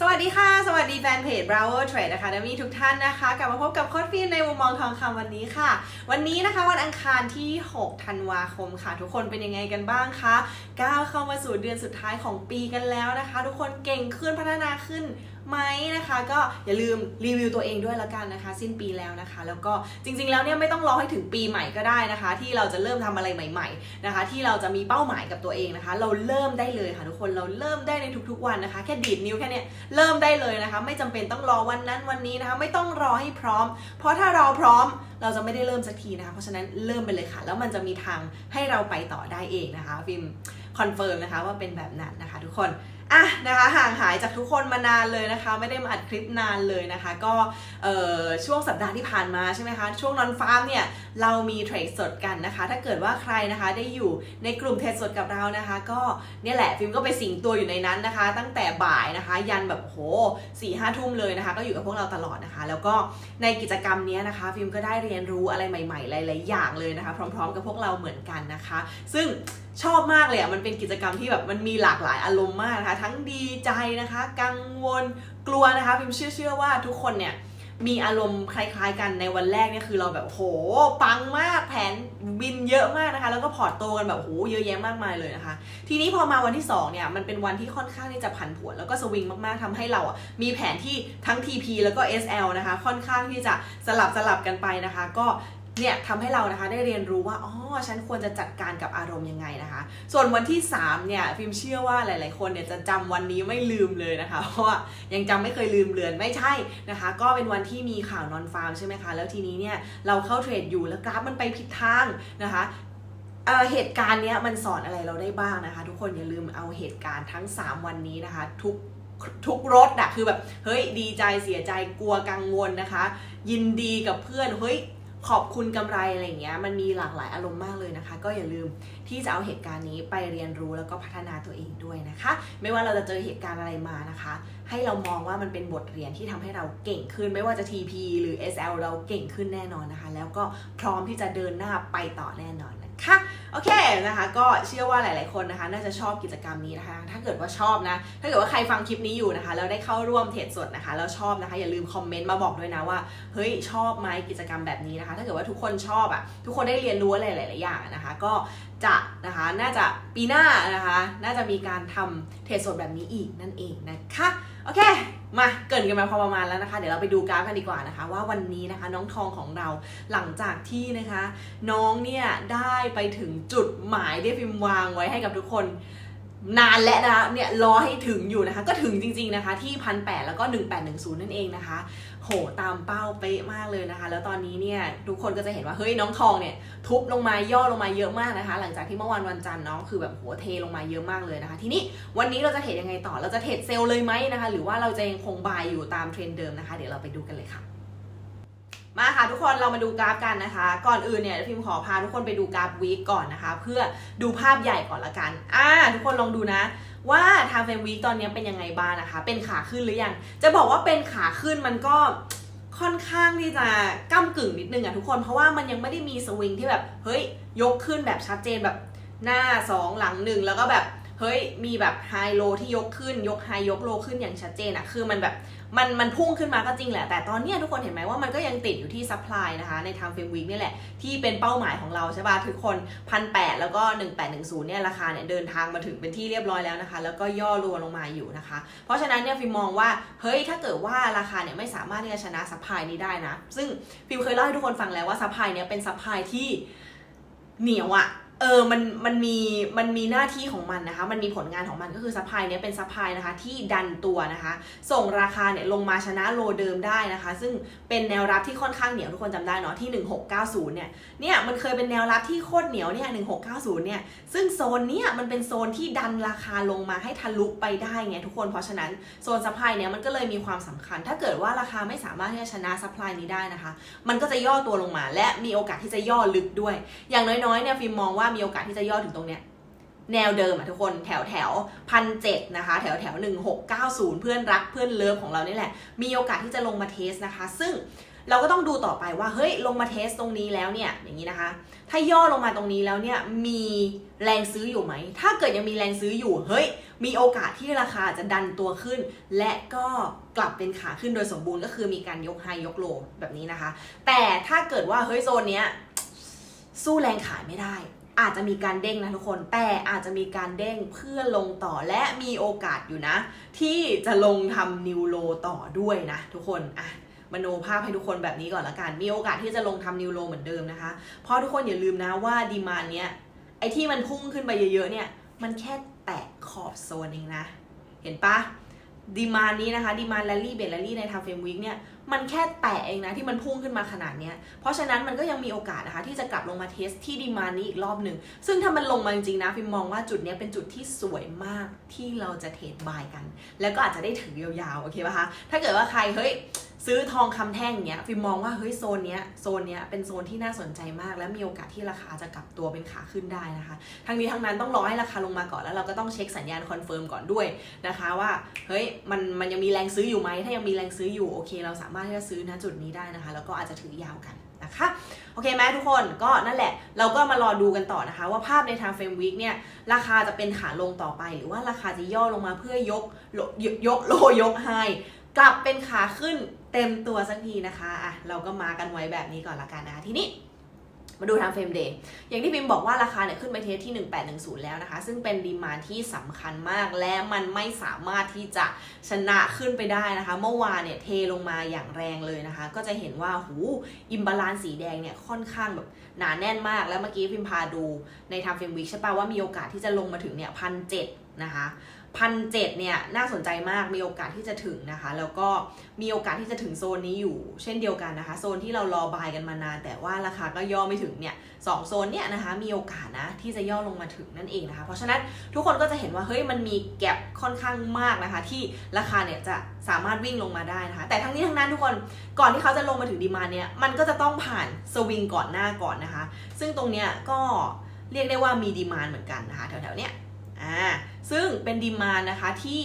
สวัสดีค่ะ สวัสดีแฟนเพจ Bravo Trade นะคะและมีทุกท่านนะคะ กลับมาพบกับโค้ดฟินในมุมมองทองคำวันนี้ค่ะ วันนี้นะคะวันอังคารที่ 6 ธันวาคมค่ะ ทุกคนเป็นยังไงกันบ้างคะก้าวเข้ามาสู่เดือนสุดท้ายของปีกันแล้วนะคะ ทุกคนเก่งขึ้นพัฒนาขึ้น ไหมนะคะ ก็อย่าลืมรีวิวตัวเองด้วยละกันนะคะ สิ้นปีแล้วนะคะ แล้วก็จริง ๆ แล้วเนี่ยไม่ต้องรอให้ถึงปีใหม่ก็ได้นะคะ ที่เราจะเริ่มทำอะไรใหม่ ๆ นะคะ ที่เราจะมีเป้าหมายกับตัวเองนะคะ เราเริ่มได้เลยค่ะทุกคนเราเริ่มได้ในทุกๆ วันนะคะ แค่ดีดนิ้วแค่เนี้ยเริ่มได้เลยนะคะ ไม่จำเป็นต้องรอวันนั้นวันนี้นะคะ ไม่ต้องรอให้พร้อม เพราะถ้าเราพร้อมเราจะไม่ได้เริ่มสักทีนะคะ เพราะฉะนั้นเริ่มไปเลยค่ะ แล้วมันจะมีทางให้เราไปต่อได้เองนะคะฟิล์มคอนเฟิร์มนะคะว่าเป็นแบบนั้นนะคะ ทุกคน อะนะคะห่างหายจากทุกคนมานานเลยนะคะ ไม่ได้มาอัดคลิปนานเลยนะคะ ก็เอ่อช่วงสัปดาห์ที่ผ่านมาใช่ไหมคะ ช่วงนอนฟาร์มเนี่ย เรามีเทรดสดกันนะคะ ถ้าเกิดว่าใครนะคะได้อยู่ในกลุ่มเทรดสดกับเรานะคะ ก็เนี่ยแหละฟิล์มก็ไปสิงตัวอยู่ในนั้นนะคะ ตั้งแต่บ่ายนะคะ ยันแบบโหสี่ห้าทุ่มเลยนะคะ ก็อยู่กับพวกเราตลอดนะคะ แล้วก็ในกิจกรรมเนี้ยนะคะ ฟิล์มก็ได้เรียนรู้อะไรใหม่ ๆ หลาย ๆ อย่างเลยนะคะ พร้อม ๆ กับพวกเราเหมือนกันนะคะ ซึ่ง ชอบมากเลยอะมันเป็นกิจกรรมที่แบบมันมีหลากหลายอารมณ์มากนะคะ ทั้งดีใจนะคะ กังวลกลัวนะคะฟิมเชื่อเชื่อว่าทุกคนเนี่ยมีอารมณ์คล้ายๆกันในวันแรกเนี่ยคือเราแบบโหปังมากแผนบินเยอะมากนะคะ แล้วก็พอร์ตโตกันแบบโหเยอะแยะมากมายเลยนะคะ ทีนี้พอมาวันที่2เนี่ยมันเป็นวันที่ค่อนข้างที่จะผันผวนแล้วก็สวิงมากๆทำให้เราอะมีแผนที่ทั้ง TP แล้วก็ SL นะคะ ค่อนข้างที่จะสลับสลับกันไปนะคะ ก็ เนี่ยทำให้เรานะคะได้เรียนรู้ว่าอ๋อฉันควรจะจัดการกับอารมณ์ยังไงนะคะ ส่วนวันที่3เนี่ยฟิล์มเชื่อว่าหลาย ๆ คนเนี่ยจะจำวันนี้ไม่ลืมเลยนะคะเพราะว่ายังจำไม่เคยลืมเลือนไม่ใช่นะคะ ก็เป็นวันที่มีข่าวนอนฟาร์มใช่ไหมคะแล้วทีนี้เนี่ยเราเข้าเทรดอยู่แล้วกราฟมันไปผิดทางนะคะเเหตุการณ์เนี้ยมันสอนอะไรเราได้บ้างนะคะ ทุกคนอย่าลืมเอาเหตุการณ์ทั้ง 3 วันนี้นะคะ ทุกทุกรถอะคือแบบ เฮ้ยดีใจเสียใจกลัวกังวลนะคะ ยินดีกับเพื่อนเฮ้ย ขอบคุณกำไรอะไรเงี้ยมันมีหลากหลายอารมณ์มากเลยนะคะ ก็อย่าลืมที่จะเอาเหตุการณ์นี้ไปเรียนรู้แล้วก็พัฒนาตัวเองด้วยนะคะ ไม่ว่าเราจะเจอเหตุการณ์อะไรมานะคะ ให้เรามองว่ามันเป็นบทเรียนที่ทำให้เราเก่งขึ้น ไม่ว่าจะ TP หรือ SL เราเก่งขึ้นแน่นอนนะคะ แล้วก็พร้อมที่จะเดินหน้าไปต่อแน่นอน นะคะโอเคนะคะ ก็เชื่อว่าหลาย ๆ คนนะคะ น่าจะชอบกิจกรรมนี้นะคะ ถ้าเกิดว่าชอบนะ ถ้าเกิดว่าใครฟังคลิปนี้อยู่นะคะแล้วได้เข้าร่วมเทรดสดนะคะแล้วชอบนะคะ อย่าลืมคอมเมนต์มาบอกด้วยนะว่าเฮ้ยชอบไหมกิจกรรมแบบนี้นะคะ ถ้าเกิดว่าทุกคนชอบอะทุกคนได้เรียนรู้อะไรหลาย ๆ อย่างนะคะ ก็จะนะคะน่าจะปีหน้านะคะ น่าจะมีการทำเทรดสดแบบนี้อีกนั่นเองนะคะโอเค มาเกินกันมาพอประมาณแล้วนะคะ เดี๋ยวเราไปดูกราฟกันดีกว่านะคะ ว่าวันนี้นะคะน้องทองของเราหลังจากที่นะคะ น้องเนี่ยได้ไปถึงจุดหมายที่ฟิล์มวางไว้ให้กับทุกคน นานและนะคะเนี่ยรอให้ถึงอยู่นะคะ ก็ถึงจริง ๆนะคะ ที่พันแแล้วก็ 1810 นั่นเองนะคะ โหตามเป้าเป๊ะมากเลยนะคะ แล้วตอนนี้เนี่ยทุกคนก็จะเห็นว่าเฮ้ยน้องทองเนี่ยทุบลงมาย่อลงมาเยอะมากนะคะ หลังจากที่เมื่อวันวันจันทร์เนาะคือแบบโหเทลงมาเยอะมากเลยนะคะ ทีนี้วันนี้เราจะเทรดยังไงต่อเราจะเทรดเซลล์เลยไหมนะคะ หรือว่าเราจะยังคงบายอยู่ตามเทรนด์เดิมนะคะ เดี๋ยวเราไปดูกันเลยค่ะ มาค่ะทุกคนเรามาดูกราฟกันนะคะ ก่อนอื่นเนี่ยพิมพ์ขอพาทุกคนไปดูกราฟวีคก่อนนะคะ เพื่อดูภาพใหญ่ก่อนละกันอ่าทุกคนลองดูนะว่าทางเฟรมวีคตอนนี้เป็นยังไงบ้างนะคะ เป็นขาขึ้นหรือยัง จะบอกว่าเป็นขาขึ้นมันก็ค่อนข้างที่จะก้ากึ่งนิดนึงอะทุกคน เพราะว่ามันยังไม่ได้มีสวิงที่แบบ เฮ้ย ยกขึ้นแบบชัดเจนแบบหน้า 2 หลังหนึ่งแล้วก็แบบ เฮ้ยมีแบบไฮโลที่ยกขึ้น ยกไฮยกโลขึ้นอย่างชัดเจนอะคือมันแบบมันมันพุ่งขึ้นมาก็จริงแหละ แต่ตอนเนี้ยทุกคนเห็นไหมว่ามันก็ยังติดอยู่ที่ซัพพลายนะคะ ในทางเฟรมวีคนี่แหละ ที่เป็นเป้าหมายของเราใช่ป่ะทุกคนพันแแล้วก็ 1810เนี่ยราคาเนี่ยเดินทางมาถึงเป็นที่เรียบร้อยแล้วนะคะ แล้วก็ย่อรัวลงมาอยู่นะคะ เพราะฉะนั้นเนี่ยฟิลมมองว่าเฮ้ยถ้าเกิดว่าราคาเนี่ยไม่สามารถที่จะชนะซัพพลายนี้ได้นะ ซึ่งฟิล์มเคยเล่าให้ทุกคนฟังแล้วว่าซัพพลายเนี่ยเป็นซัพพลายที่เหนียวอะ เออ มัน มันมี มันมีหน้าที่ของมันนะคะ มันมีผลงานของมันก็คือซัพพลายเนี้ยเป็นซัพพลายนะคะที่ดันตัวนะคะ ส่งราคาเนี่ยลงมาชนะโลเดิมได้นะคะ ซึ่งเป็นแนวรับที่ค่อนข้างเหนียวทุกคนจำได้เนาะที่ 1690 เนี่ย เนี่ยมันเคยเป็นแนวรับที่โคตรเหนียวเนี่ย 1690 เนี่ย ซึ่งโซนเนี้ยมันเป็นโซนที่ดันราคาลงมาให้ทะลุไปได้ไงทุกคน เพราะฉะนั้นโซนซัพพลายเนี่ยมันก็เลยมีความสำคัญ ถ้าเกิดว่าราคาไม่สามารถที่จะชนะซัพพลายนี้ได้นะคะ มันก็จะย่อตัวลงมา และมีโอกาสที่จะย่อลึกด้วย อย่างน้อยๆ เนี่ยฟิล์มมองว่ามีโอกาสที่จะย่อถึงตรงเนี้ยแนวเดิมอะทุกคนแถวแถวพันเจ็ดนะคะ แถวแถวหนึ่งหกเก้าศูนย์เพื่อนรักเพื่อนเลิฟของเรานี่แหละ มีโอกาสที่จะลงมาเทสนะคะ ซึ่งเราก็ต้องดูต่อไปว่า เฮ้ย ลงมาเทสตรงนี้แล้วเนี่ย อย่างนี้นะคะ ถ้าย่อลงมาตรงนี้แล้วเนี่ย มีแรงซื้ออยู่ไหม ถ้าเกิดยังมีแรงซื้ออยู่ เฮ้ย มีโอกาสที่ราคาจะดันตัวขึ้น และก็กลับเป็นขาขึ้นโดยสมบูรณ์ก็คือมีการยกไฮยกโลแบบนี้นะคะ แต่ถ้าเกิดว่า เฮ้ย โซนเนี้ยสู้แรงขายไม่ได้ อาจจะมีการเด้งนะทุกคน แต่อาจจะมีการเด้งเพื่อลงต่อและมีโอกาสอยู่นะ ที่จะลงทำนิวโลต่อด้วยนะทุกคนอะมโนภาพให้ทุกคนแบบนี้ก่อนละกัน มีโอกาสที่จะลงทำนิวโลเหมือนเดิมนะคะ เพราะทุกคนอย่าลืมนะว่าดีมานเนี้ยไอที่มันพุ่งขึ้นไปเยอะๆเนี่ย มันแค่แตะขอบโซนเองนะ เห็นปะดีมานนี้นะคะดีมานแรลลี่เบรลลี่ในทาเฟรมวิกเนี่ย มันแค่แตะเองนะที่มันพุ่งขึ้นมาขนาดเนี้ย เพราะฉะนั้นมันก็ยังมีโอกาสนะคะที่จะกลับลงมาเทสที่ดีมานี้อีกรอบหนึ่ง ซึ่งถ้ามันลงมาจริงๆนะฟิมมองว่าจุดนี้เป็นจุดที่สวยมากที่เราจะเทรดบายกัน แล้วก็อาจจะได้ถือยาวๆ โอเคป่ะคะ ถ้าเกิดว่าใครเฮ้ย ซื้อทองคำแท่งเนี้ยฟิมมองว่าเฮ้ยโซนเนี้ยโซนเนี้ยเป็นโซนที่น่าสนใจมาก และมีโอกาสที่ราคาจะกลับตัวเป็นขาขึ้นได้นะคะทั้งนี้ทั้งนั้นต้องรอให้ราคาลงมาก่อนแล้วเราก็ต้องเช็คสัญญาณคอนเฟิร์มก่อนด้วยนะคะว่าเฮ้ยมันมันยังมีแรงซื้ออยู่ไหมถ้ายังมีแรงซื้ออยู่โอเค เราสามารถที่จะซื้อณจุดนี้ได้นะคะ แล้วก็อาจจะถือยาวกันนะคะโอเคไหมทุกคนก็นั่นแหละ เราก็มารอดูกันต่อนะคะ ว่าภาพในทางเฟรมวิกเนี่ยราคาจะเป็นขาลงต่อไป หรือว่าราคาจะย่อลงมาเพื่อยกโลยกยกโลยกไฮกลับเป็นขาขึ้น เต็มตัวสักทีนะคะอะเราก็มากันไว้แบบนี้ก่อนละกันนะคะทีนี้มาดูทางเฟรมเดย์ อย่างที่พิมพ์บอกว่าราคาเนี่ยขึ้นไปเทสที่ 1810 แล้วนะคะ ซึ่งเป็นดีมาที่สำคัญมาก และมันไม่สามารถที่จะชนะขึ้นไปได้นะคะ เมื่อวานเนี่ยเทลงมาอย่างแรงเลยนะคะ ก็จะเห็นว่าหูอิมบาลานสีแดงเนี่ยค่อนข้างแบบ หนาแน่นมากแล้วเมื่อกี้พิมพาดูในทางเฟรมวิกใช่ปะว่ามีโอกาสที่จะลงมาถึงเนี่ยพันเนะคะพันเเนี่ยน่าสนใจมากมีโอกาสที่จะถึงนะคะ แล้วก็มีโอกาสที่จะถึงโซนนี้อยู่ เช่นเดียวกันนะคะ โซนที่เรารอบายกันมานาน แต่ว่าราคาก็ย่อไม่ถึงเนี่ยสองโซนเนี่ยนะคะมีโอกาสนะที่จะย่อลงมาถึงนั่นเองนะคะ เพราะฉะนั้นทุกคนก็จะเห็นว่าเฮ้ยมันมีแกลบค่อนข้างมากนะคะ ที่ราคาเนี่ยจะสามารถวิ่งลงมาได้นะคะ แต่ทั้งนี้ทั้งนั้นทุกคนก่อนที่เขาจะลงมาถึงดีมานเนี่ยมันก็จะต้องผ่านสวิงก่อนหน้าก่อนนะคะ ซึ่งตรงเนี้ยก็เรียกได้ว่ามีดีมานเหมือนกันนะคะแถวๆเนี้ยอ่าซึ่งเป็นดีมานนะคะที่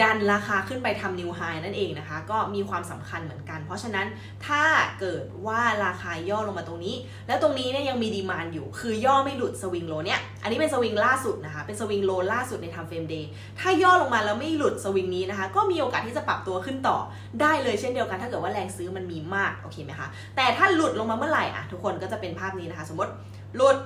ดันราคาขึ้นไปทำนิวไฮนั่นเองนะคะ ก็มีความสำคัญเหมือนกัน เพราะฉะนั้นถ้าเกิดว่าราคาย่อลงมาตรงนี้ แล้วตรงนี้เนี่ยยังมีดีมานอยู่ คือย่อไม่หลุดสวิงโลเนี่ยอันนี้เป็นสวิงล่าสุดนะคะ เป็นสวิงโลล่าสุดในทำเฟรมเดย์ถ้าย่อลงมาแล้วไม่หลุดสวิงนี้นะคะ ก็มีโอกาสที่จะปรับตัวขึ้นต่อได้เลยเช่นเดียวกัน ถ้าเกิดว่าแรงซื้อมันมีมากโอเคไหมคะแต่ถ้าหลุดลงมาเมื่อไหร่อะทุกคนก็จะเป็นภาพนี้นะคะ สมมติหลุด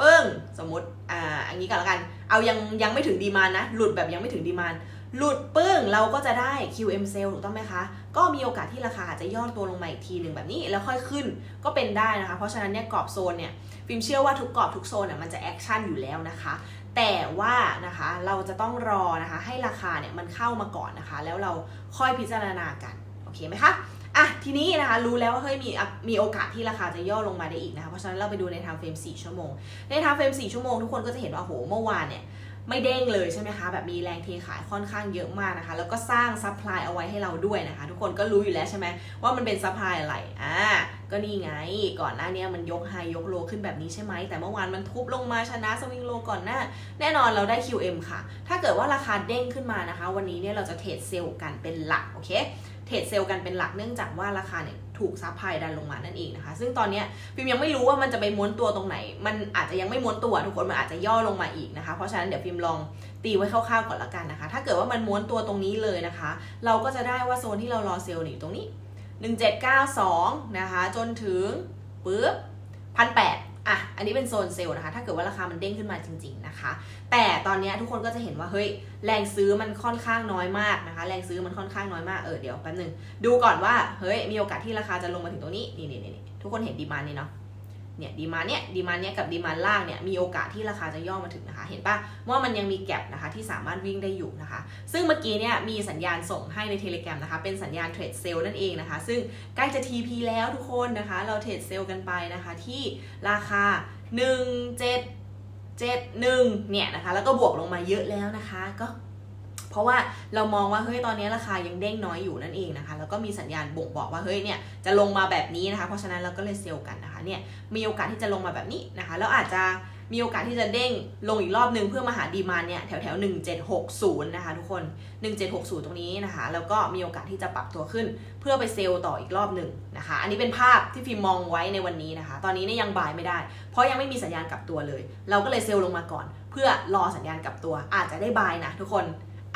ปึ้งสมมติอ่าอันนี้ก่อนละกัน เอายังยังไม่ถึงดีมานนะหลุดแบบยังไม่ถึงดีมาน หลุดปึ้งเราก็จะได้ QM sale ถูกต้องไหมคะ ก็มีโอกาสที่ราคาอาจจะย่อตัวลงมาอีกทีหนึ่งแบบนี้แล้วค่อยขึ้นก็เป็นได้นะคะ เพราะฉะนั้นเนี่ยกรอบโซนเนี่ยฟิล์มเชื่อว่าทุกกรอบทุกโซนเนี่ยมันจะแอคชั่นอยู่แล้วนะคะ แต่ว่านะคะเราจะต้องรอนะคะให้ราคาเนี่ยมันเข้ามาก่อนนะคะ แล้วเราค่อยพิจารณากันโอเคไหมคะอะทีนี้นะคะรู้แล้วว่าเฮ้ยมีมีโอกาสที่ราคาจะย่อลงมาได้อีกนะคะเพราะฉะนั้นเราไปดูในทางเฟรม4ชั่วโมง ในทางเฟรม4ชั่วโมงทุกคนก็จะเห็นว่าโหเมื่อวานเนี่ย ไม่เด้งเลยใช่ไหมคะ แบบมีแรงเทขายค่อนข้างเยอะมากนะคะ แล้วก็สร้างซัพพลายเอาไว้ให้เราด้วยนะคะ ทุกคนก็รู้อยู่แล้วใช่ไหมว่ามันเป็นซัพพลายอะไรอ่าก็นี่ไง ก่อนหน้านี้มันยกไฮยกโลขึ้นแบบนี้ใช่ไหม แต่เมื่อวานมันทุบลงมาชนะสวิงโลก่อนหน้า แน่นอนเราได้ QM ค่ะ ถ้าเกิดว่าราคาเด้งขึ้นมานะคะ วันนี้เนี่ยเราจะเทรดเซลล์กันเป็นหลัก โอเค เทรดเซลล์กันเป็นหลักเนื่องจากว่าราคาเนี่ยถูกซับพลายดันลงมานั่นเองนะคะ ซึ่งตอนนี้พิมยังไม่รู้ว่ามันจะไปม้วนตัวตรงไหน มันอาจจะยังไม่ม้วนตัวทุกคนมันอาจจะย่อลงมาอีกนะคะ เพราะฉะนั้นเดี๋ยวพิมลองตีไว้คร่าวๆก่อนละกันนะคะ ถ้าเกิดว่ามันม้วนตัวตรงนี้เลยนะคะ เราก็จะได้ว่าโซนที่เรารอเซลล์อยู่ตรงนี้ 1792 นะคะ จนถึงปึ๊บพันแปด อะ อันนี้เป็นโซนเซลล์นะคะ ถ้าเกิดว่าราคามันเด้งขึ้นมาจริง ๆนะคะ แต่ตอนนี้ทุกคนก็จะเห็นว่า เฮ้ย แรงซื้อมันค่อนข้างน้อยมากนะคะ แรงซื้อมันค่อนข้างน้อยมาก เออ เดี๋ยวแป๊บนึง ดูก่อนว่า เฮ้ย มีโอกาสที่ราคาจะลงมาถึงตรงนี้ นี่นี่นี่ทุกคนเห็นดีมานนี่เนาะ เนี่ยดีมาเนี่ยดีมาเนี่ยกับดีมาล่างเนี่ยมีโอกาสที่ราคาจะย่อมาถึงนะคะ เห็นปะว่ามันยังมีแก็บนะคะที่สามารถวิ่งได้อยู่นะคะ ซึ่งเมื่อกี้เนี่ยมีสัญญาณส่งให้ในเทเล gram นะคะ เป็นสัญญาณเทรดเซลล์นั่นเองนะคะ ซึ่งใกล้จะ TP แล้วทุกคนนะคะ เราเทรดเซลล์กันไปนะคะ ที่ราคา 1 7 7 1เนี่ยนะคะ แล้วก็บวกลงมาเยอะแล้วนะคะก็ เพราะว่าเรามองว่าเฮ้ยตอนนี้ราคายังเด้งน้อยอยู่นั่นเองนะคะ แล้วก็มีสัญญาณบ่งบอกว่าเฮ้ยเนี่ยจะลงมาแบบนี้นะคะ เพราะฉะนั้นเราก็เลยเซลล์กันนะคะเนี่ยมีโอกาสที่จะลงมาแบบนี้นะคะ แล้วอาจจะมีโอกาสที่จะเด้งลงอีกรอบนึงเพื่อมาหาดีมานเนี่ยแถวแถว1760 นะคะทุกคน 1760 ตรงนี้นะคะ แล้วก็มีโอกาสที่จะปรับตัวขึ้น เพื่อไปเซลล์ต่ออีกรอบหนึ่งนะคะ อันนี้เป็นภาพที่ฟิล์มมองไว้ในวันนี้นะคะ ตอนนี้เนี่ยยังบายไม่ได้ เพราะยังไม่มีสัญญาณกลับตัวเลย เราก็เลยเซลล์ลงมาก่อน เพื่อรอสัญญาณกลับตัวอาจจะได้บายนะทุกคน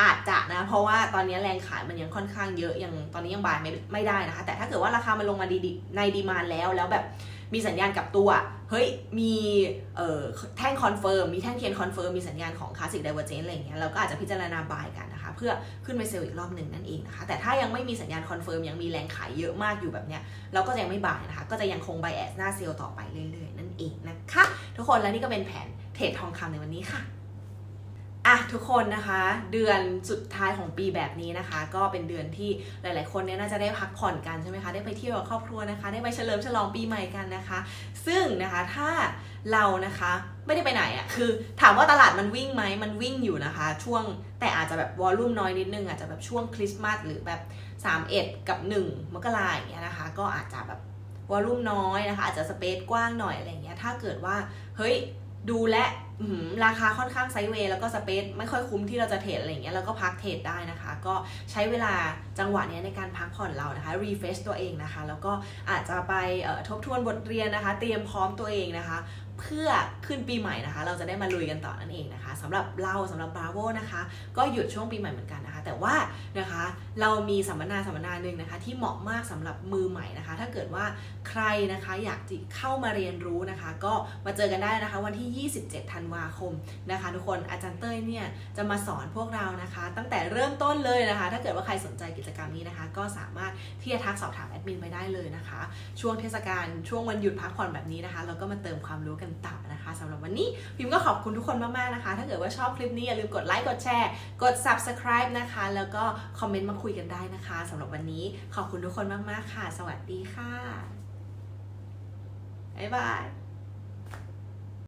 อาจจะนะ เพราะว่าตอนนี้แรงขายมันยังค่อนข้างเยอะยังตอนนี้ยังบายไม่ไม่ได้นะคะ แต่ถ้าเกิดว่าราคามันลงมาดีในดีมานแล้วแล้วแบบมีสัญญาณกับตัว เฮ้ย มีเอ่อแท่งคอนเฟิร์ม มีแท่งเทียนคอนเฟิร์ม มีสัญญาณของคลาสสิกไดเวอร์เจนอะไรอย่างเงี้ย เราก็อาจจะพิจารณาบายกันนะคะ เพื่อขึ้นไปเซลล์อีกรอบหนึ่งนั่นเองนะคะ แต่ถ้ายังไม่มีสัญญาณคอนเฟิร์ม ยังมีแรงขายเยอะมากอยู่แบบเนี้ย เราก็จะยังไม่บายนะคะ ก็จะยังคงไบแอสหน้าเซลล์ต่อไปเรื่อยๆ นั่นเองนะคะ ทุกคน และนี่ก็เป็นแผนเทรดทองคำในวันนี้ค่ะ อะทุกคนนะคะ เดือนสุดท้ายของปีแบบนี้นะคะ ก็เป็นเดือนที่หลาย ๆ คนเนี่ยน่าจะได้พักผ่อนกันใช่ไหมคะได้ไปเที่ยวกับครอบครัวนะคะ ได้ไปเฉลิมฉลองปีใหม่กันนะคะ ซึ่งนะคะถ้าเรานะคะไม่ได้ไปไหนอะ่ะคือถามว่าตลาดมันวิ่งไหมมันวิ่งอยู่นะคะ ช่วงแต่อาจจะแบบวอลลุ่มน้อยนิดนึงอาจจะแบบช่วงคริสต์มาสหรือแบบ 31 กับ 1 มกราอย่างเงี้ยนะคะ ก็อาจจะแบบวอลลุ่มน้อยนะคะ อาจจะสเปซกว้างหน่อยอะไรเงี้ยถ้าเกิดว่าเฮ้ย ดูและราคาค่อนข้างไซด์เวย์แล้วก็สเปซไม่ค่อยคุ้มที่เราจะเทรดอะไรอย่างเงี้ยแล้วก็พักเทรดได้นะคะ ก็ใช้เวลาจังหวะนี้ในการพักผ่อนเรานะคะรีเฟชตัวเองนะคะ แล้วก็อาจจะไปทบทวนบทเรียนนะคะ เตรียมพร้อมตัวเองนะคะ เพื่อขึ้นปีใหม่นะคะ เราจะได้มาลุยกันต่อนั่นเองนะคะสำหรับเราสำหรับ Bravo นะคะ ก็หยุดช่วงปีใหม่เหมือนกันนะคะ แต่ว่านะคะเรามีสัมมนาสัมมนาหนึ่งนะคะ ที่เหมาะมากสำหรับมือใหม่นะคะ ถ้าเกิดว่าใครนะคะอยากจะเข้ามาเรียนรู้นะคะ ก็มาเจอกันได้นะคะ วันที่ 27 ธันวาคมนะคะ ทุกคนอาจารย์เต้ยเนี่ยจะมาสอนพวกเรานะคะ ตั้งแต่เริ่มต้นเลยนะคะ ถ้าเกิดว่าใครสนใจกิจกรรมนี้นะคะ ก็สามารถที่จะทักสอบถามแอดมินไปได้เลยนะคะ ช่วงเทศกาลช่วงวันหยุดพักผ่อนแบบนี้นะคะ เราก็มาเติมความรู้กันต่ำนะคะสำหรับวันนี้พิมก็ขอบคุณทุกคนมากๆนะคะ ถ้าเกิดว่าชอบคลิปนี้อย่าลืมกดไลค์กดแชร์ กด subscribe นะคะ แล้วก็คอมเมนต์มาคุยกันได้นะคะสำหรับวันนี้ขอบคุณทุกคนมากๆค่ะ สวัสดีค่ะบ๊ายบาย